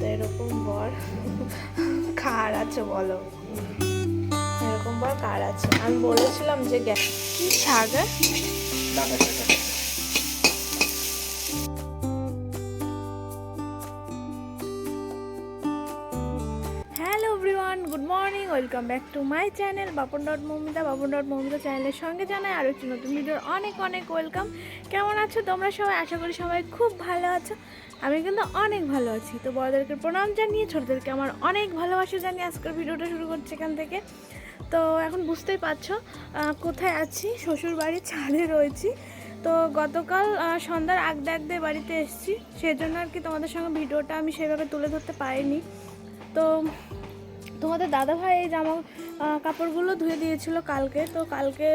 তো এরকম বর। কার আছে বলো? এরকম বর কার আছে? আমি বলেছিলাম যে গ্যাস কি? শাক good morning, welcome back to my channel Bapan dot Moumita. Bapan dot Moumita চ্যানেলের সঙ্গে জানাই আরও একটি নতুন ভিডিওর অনেক অনেক ওয়েলকাম। কেমন আছো তোমরা সবাই? আশা করি সবাই খুব ভালো আছো। আমি কিন্তু অনেক ভালো আছি। তো বড়দেরকে প্রণাম জানিয়ে, ছোটদেরকে আমার অনেক ভালোবাসা জানিয়ে আজকের ভিডিওটা শুরু করছি এখান থেকে। তো এখন বুঝতেই পারছ কোথায় আছি? শ্বশুর বাড়ির ছাদে রয়েছি। তো গতকাল সন্ধ্যার আগদে আগদে বাড়িতে এসেছি। সেজন্য আর কি তোমাদের সঙ্গে ভিডিওটা আমি সেভাবে তুলে ধরতে পারিনি। তো তোমাদের দাদা ভাই এই জামা কাপড়গুলো ধুয়ে দিয়েছিল কালকে, তো কালকে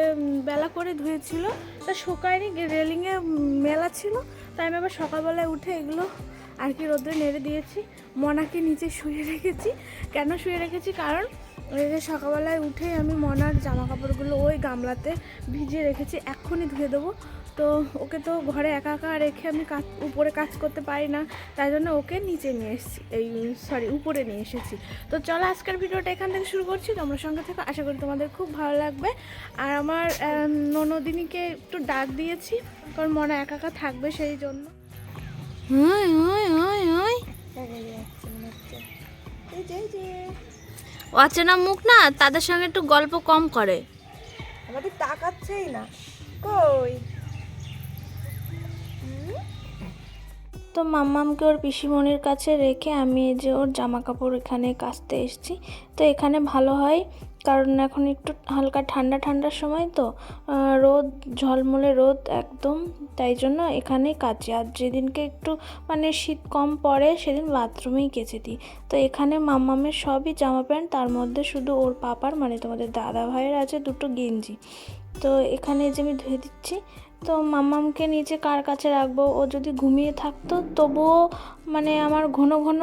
বেলা করে ধুয়েছিল। তা শুকায়নি রেলিংয়ে মেলা ছিল, তাই আমি আবার সকালবেলায় উঠে এগুলো আর কি রোদ্রে নেড়ে দিয়েছি। মনাকে নিচে শুয়ে রেখেছি। কেন শুয়ে রেখেছি? কারণ এই যে সকালবেলায় উঠে আমি মনার জামা কাপড়গুলো ওই গামলাতে ভিজিয়ে রেখেছি, এক্ষুনি ধুয়ে দেবো। তো ওকে তো ঘরে একা একা রেখে আমি কাজ উপরে কাজ করতে পারি না তাই জন্য ওকে নিচে নিয়ে এসেছি এই সরি উপরে নিয়ে এসেছি। তো চলো আজকের ভিডিওটা এখান থেকে শুরু করছি তোমরা সঙ্গে থেকে আশা করি তোমাদের খুব ভালো লাগবে। আর আমার ননদিনীকে একটু ডাক দিয়েছি কারণ মনে একা একা থাকবে সেই জন্য। হয় হয় হয় হয় অচেনা মুখ না? তাদের সঙ্গে একটু গল্প কম করে। আমাদের তাকাচ্ছেই না। কই? তো মাম্মামকে ওর পিসিমণির কাছে রেখে আমি এই যে ওর জামা কাপড় এখানে কাচতে এসেছি। তো এখানে ভালো হয়, কারণ এখন একটু হালকা ঠান্ডা ঠান্ডার সময় তো রোদ, ঝলমলে রোদ একদম, তাই জন্য এখানেই কাচি। আর যেদিনকে একটু মানে শীত কম পড়ে, সেদিন বাথরুমেই কেচে দিই। তো এখানে মাম্মামের সবই জামা প্যান্ট, তার মধ্যে শুধু ওর পাপার মানে তোমাদের দাদা ভাইয়ের আছে দুটো গেঞ্জি। তো এখানে যে আমি ধুয়ে দিচ্ছি তো মাম্মামকে নিচে কার কাছে রাখব? ও যদি ঘুমিয়ে থাকতো, তবুও মানে আমার ঘন ঘন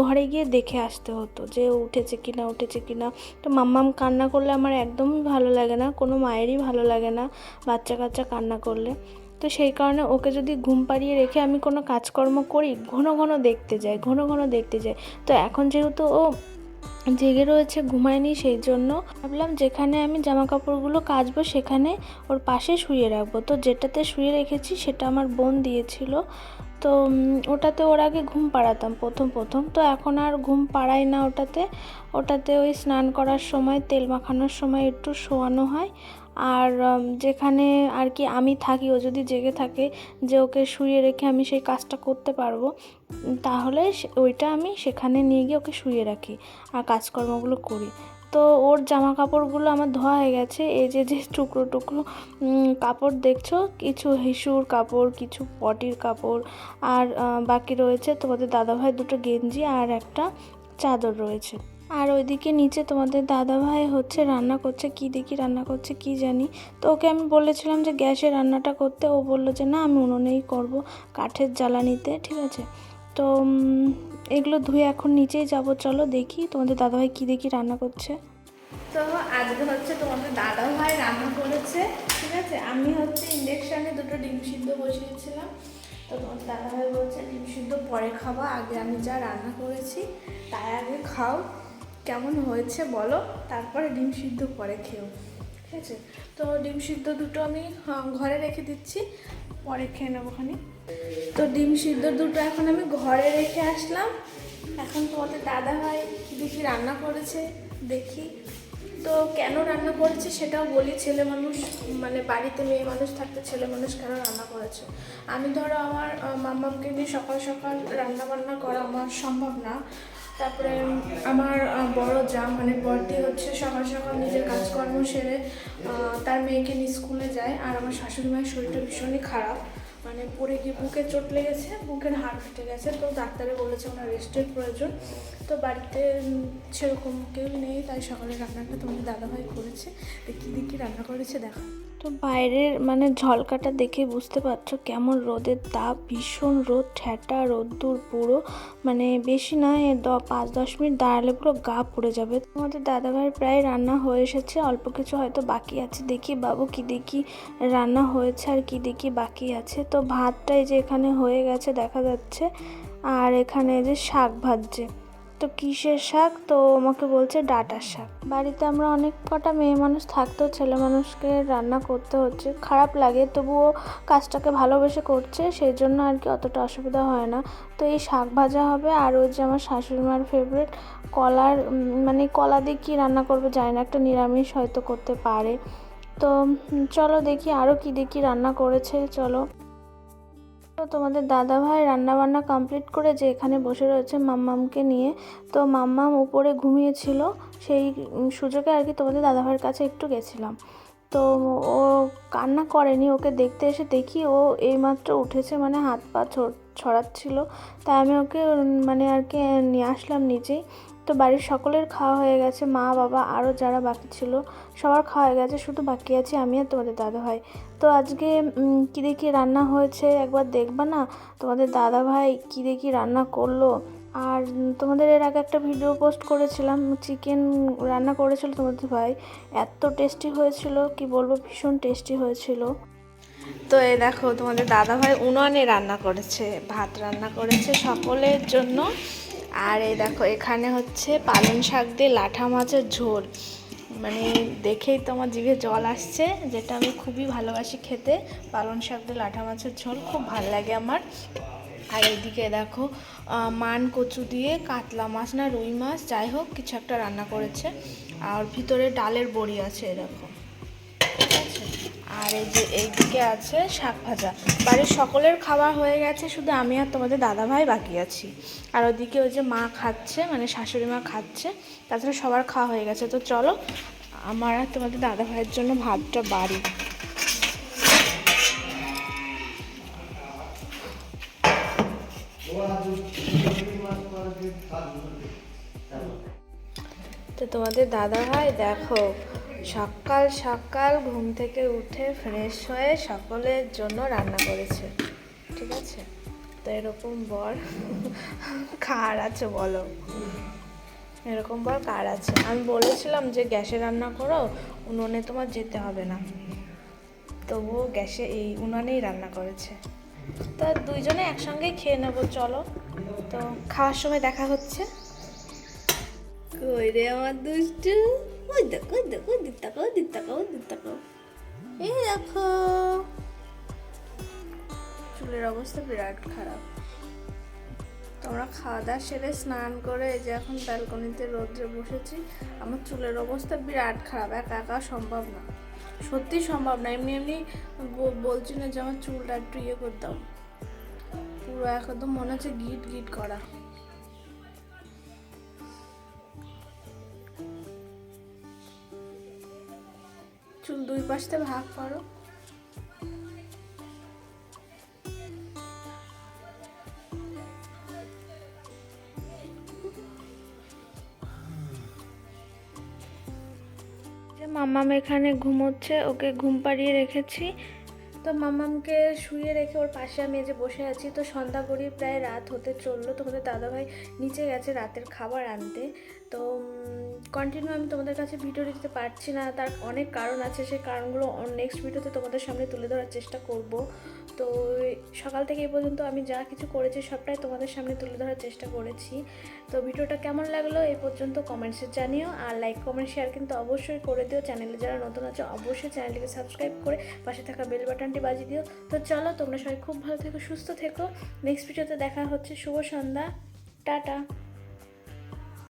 ঘরে গিয়ে দেখে আসতে হতো যে উঠেছে কিনা উঠেছে কিনা। তো মাম্মাম কান্না করলে আমার একদমই ভালো লাগে না, কোনো মায়েরই ভালো লাগে না বাচ্চা কাচ্চা কান্না করলে। তো সেই কারণে ওকে যদি ঘুম পাড়িয়ে রেখে আমি কোনো কাজকর্ম করি, ঘন ঘন দেখতে যাই, ঘন ঘন দেখতে যাই। তো এখন যেহেতু ও জেগে রয়েছে ঘুমায়নি সেই জন্য ভাবলাম যেখানে আমি জামা কাপড়গুলো কাচবো সেখানে ওর পাশে শুয়ে রাখব। তো যেটাতে শুয়ে রেখেছি সেটা আমার বোন দিয়েছিল। তো ওটাতে ওর আগে ঘুম পাড়াতাম প্রথম প্রথম। তো এখন আর ঘুম পাড়াই না ওটাতে। ওটাতে ওই স্নান করার সময়, তেল মাখানোর সময় একটু শোয়ানো হয়। আর যেখানে আর কি আমি থাকি, ও যদি জেগে থাকে যে ওকে শুয়ে রেখে আমি সেই কাজটা করতে পারব, তাহলে ওইটা আমি সেখানে নিয়ে গিয়ে ওকে শুয়ে রাখি আর কাজকর্মগুলো করি। তো ওর জামা কাপড়গুলো আমার ধোয়া হয়ে গেছে। এই যে যে টুকরো টুকরো কাপড় দেখছ? কিছু হিসুর কাপড়, কিছু পটির কাপড়, আর বাকি রয়েছে তোমাদের দাদাভাই দুটো গেঞ্জি আর একটা চাদর রয়েছে। আর ওইদিকে নিচে তোমাদের দাদাভাই হচ্ছে রান্না করছে, কি দেখি রান্না করছে কি জানি? তো ওকে আমি বলেছিলাম যে গ্যাসে রান্নাটা করতে, ও বলল যে না, আমি উনুনেই করব কাঠের জ্বালানিতে, ঠিক আছে? তো এগুলো ধুয়ে এখন নিচেই যাব। চলো দেখি তোমাদের দাদাভাই কি দেখি রান্না করছে। তো আজকে হচ্ছে তোমাদের দাদাভাই রান্না করেছে, ঠিক আছে? আমি হচ্ছে ইন্ডাকশানে দুটো ডিম সিদ্ধ বসিয়েছিলাম। তো তোমাদের দাদাভাই বলছে, ডিম সিদ্ধ পরে খাওয়া আগে আমি যা রান্না করেছি তাই আগে খাও। কেমন হয়েছে বলো, তারপরে ডিম সিদ্ধ পরে খেও। ঠিক আছে? তো ডিম সিদ্ধ দুটো আমি ঘরে রেখে দিচ্ছি, পরে খেয়ে নেব খানি তো ডিম সিদ্ধ দুটো এখন আমি ঘরে রেখে আসলাম। এখন তোমাদের দাদা ভাই দেখি রান্না করেছে দেখি। তো কেন রান্না করেছে সেটাও বলি, ছেলে মানুষ মানে বাড়িতে মেয়ে মানুষ থাকতে ছেলে মানুষ কেন রান্না করেছে? আমি ধরো আমার মাম্মামকে নিয়ে সকাল সকাল রান্না বান্না করা আমার সম্ভব না। তারপরে আমার বড় যা মানে বড়টি হচ্ছে সকাল সকাল নিজের কাজকর্ম সেরে তার মেয়েকে নিয়ে স্কুলে যায়। আর আমার শাশুড়ি মায়ের শরীরটা ভীষণই খারাপ। মানে পড়ে গিয়ে বুকে চোট লেগেছে, বুকের হাড় ফেটে গেছে, তো ডাক্তারে বলেছে ওনার রেস্টের প্রয়োজন। তো বাড়িতে সেরকম কেউ নেই, তাই সকালে রান্নাটা তোমাদের দাদাভাই করেছে। দেখি দেখি রান্না করেছে দেখো। তো বাইরের মানে ঝলকাটা দেখে বুঝতে পারছ কেমন রোদের তাপ, ভীষণ রোদ, ঠেটা, রোদ্দুর পুরো। মানে বেশি না দ- পাঁচ, দশ মিনিট দাঁড়ালে পুরো গা পুড়ে যাবে। তোমাদের দাদাভাইয়ের প্রায় রান্না হয়ে এসেছে, অল্প কিছু হয়তো বাকি আছে। দেখি বাবু কি দেখি রান্না হয়েছে আর কি দেখি বাকি আছে। তো ভাতটাই যে এখানে হয়ে গেছে, দেখা যাচ্ছে। আর এখানে যে শাক ভাজছে। তো কিসের শাক? তো আমাকে বলছে ডাটার শাক। বাড়িতে আমরা অনেক কটা মেয়ে মানুষ থাকতেও ছেলে মানুষকে রান্না করতে হচ্ছে। খারাপ লাগে, তবুও কাজটাকে ভালোবেসে করছে, সেই জন্য আর কি অতটা অসুবিধা হয় না। তো এই শাক ভাজা হবে, আর ওই যে আমার শাশুড়ি মার ফেভারিট কলার মানে কলা দিয়ে কী রান্না করবে জানি না, একটা নিরামিষ হয়তো করতে পারে। তো চলো দেখি আরও কী দেখি রান্না করেছে, চলো। তো তোমাদের দাদা ভাই রান্না বান্না কমপ্লিট করে যে এখানে বসে রয়েছে মাম্মামকে নিয়ে, তো মাম্মাম উপরে ঘুমিয়েছিল, সেই সুযোগে আর কি তোমাদের দাদা ভাইয়ের কাছে একটু গেছিলাম। তো ও কান্না করেনি, ওকে দেখতে এসে দেখি ও এইমাত্র উঠেছে মানে হাত পা ছড়াচ্ছিল। তাই আমি ওকে মানে আর কি নিয়ে আসলাম নিচেই তো বাড়ির সকলের খাওয়া হয়ে গেছে। মা, বাবা আরও যারা বাকি ছিল সবার খাওয়া হয়ে গেছে। শুধু বাকি আছি আমি আর তোমাদের দাদা ভাই তো আজকে কী দেখি রান্না হয়েছে একবার দেখবা না? তোমাদের দাদা ভাই কী দেখি রান্না করল? আর তোমাদের এর আগে একটা ভিডিও পোস্ট করেছিলাম, চিকেন রান্না করেছিল তোমাদের ভাই। এত টেস্টি হয়েছিল, কি বলব, ভীষণ টেস্টি হয়েছিল। তো এ দেখো, তোমাদের দাদা ভাই উনানে রান্না করেছে, ভাত রান্না করেছে সকলের জন্য। আর এই দেখো, এখানে হচ্ছে পালং শাক দিয়ে লাঠা মাছের ঝোল। মানে দেখেই তো আমার জিভে জল আসছে, যেটা আমি খুবই ভালোবাসি খেতে। পালং শাক দিয়ে লাঠা মাছের ঝোল খুব ভালো লাগে আমার। আর এইদিকে দেখো মান কচু দিয়ে কাতলা মাছ না রুই মাছ, যাই হোক, কিছু একটা রান্না করেছে। আর ভিতরে ডালের বড়ি আছে আছে আর এই যে এইদিকে আছে শাক ভাজা। বাড়ির সকলের খাওয়া হয়ে গেছে, শুধু আমি আর তোমাদের দাদা ভাই বাকি আছি। আর ওদিকে ওই যে মা খাচ্ছে মানে শাশুড়ি মা খাচ্ছে, তাছাড়া সবার খাওয়া হয়ে গেছে। তো চলো, আমার আর তোমাদের দাদা ভাইয়ের জন্য ভাতটা বাড়ি। তো তোমাদের দাদা ভাই দেখো সকাল সকাল ঘুম থেকে উঠে ফ্রেশ হয়ে সকলের জন্য রান্না করেছে। ঠিক আছে? তো এরকম বর কার আছে বলো? এরকম বর কার আছে? আমি বলেছিলাম যে গ্যাসে রান্না করো, উনুনে তোমার যেতে হবে না। তবুও গ্যাসে এই উনানেই রান্না করেছে। তো দুইজনে একসঙ্গেই খেয়ে নেব, চলো। তো খাওয়ার সময় দেখা হচ্ছে। কই রে আমার দুষ্টু? ওই দেখো ওই দেখো দিক তাকাও দিক তাকাও দিক তাকাও এই দেখো। চুলের অবস্থা বিরাট খারাপ। তোমরা খাওয়া দাওয়া সেরে স্নান করে এই যে এখন ব্যালকনিতে রোদ্রে বসেছি, আমার চুলের অবস্থা বিরাট খারাপ, একা একা সম্ভব না। সত্যি সম্ভব না, এমনি এমনি বলছি না যে আমার চুলটা একটু ইয়ে করে দাও। পুরো একদম মনে হচ্ছে গিট গিট করা। দুই পাশতে ভাগ করো। মামাম এখানে ঘুমোচ্ছে ওকে ঘুম পাড়িয়ে রেখেছি। তো মামামকে শুয়ে রেখে ওর পাশে আমি যে বসে আছি। তো সন্ধ্যা করি প্রায় রাত হতে চলল। তোমাদের দাদাভাই নিচে গেছে রাতের খাবার আনতে। তো কন্টিনিউ আমি তোমাদের কাছে ভিডিও দিতে পারছি না। তার অনেক কারণ আছে। সেই কারণগুলো নেক্সট ভিডিওতে তোমাদের সামনে তুলে ধরার চেষ্টা করব। তো সকাল থেকে এই পর্যন্ত আমি যা কিছু করেছি সবটাই তোমাদের সামনে তুলে ধরার চেষ্টা করেছি। তো ভিডিওটা কেমন লাগল এই পর্যন্ত কমেন্টসে জানিও, আর লাইক কমেন্ট শেয়ার কিন্তু অবশ্যই করে দিও। চ্যানেলে যারা নতুন আছে, অবশ্যই চ্যানেলটিকে সাবস্ক্রাইব করে পাশে থাকা বেল বাটনটি বাজিয়ে দিও। তো চলো, তোমরা সবাই খুব ভালো থেকো, সুস্থ থেকো। নেক্সট ভিডিওতে দেখা হচ্ছে। শুভ সন্ধ্যা। টাটা।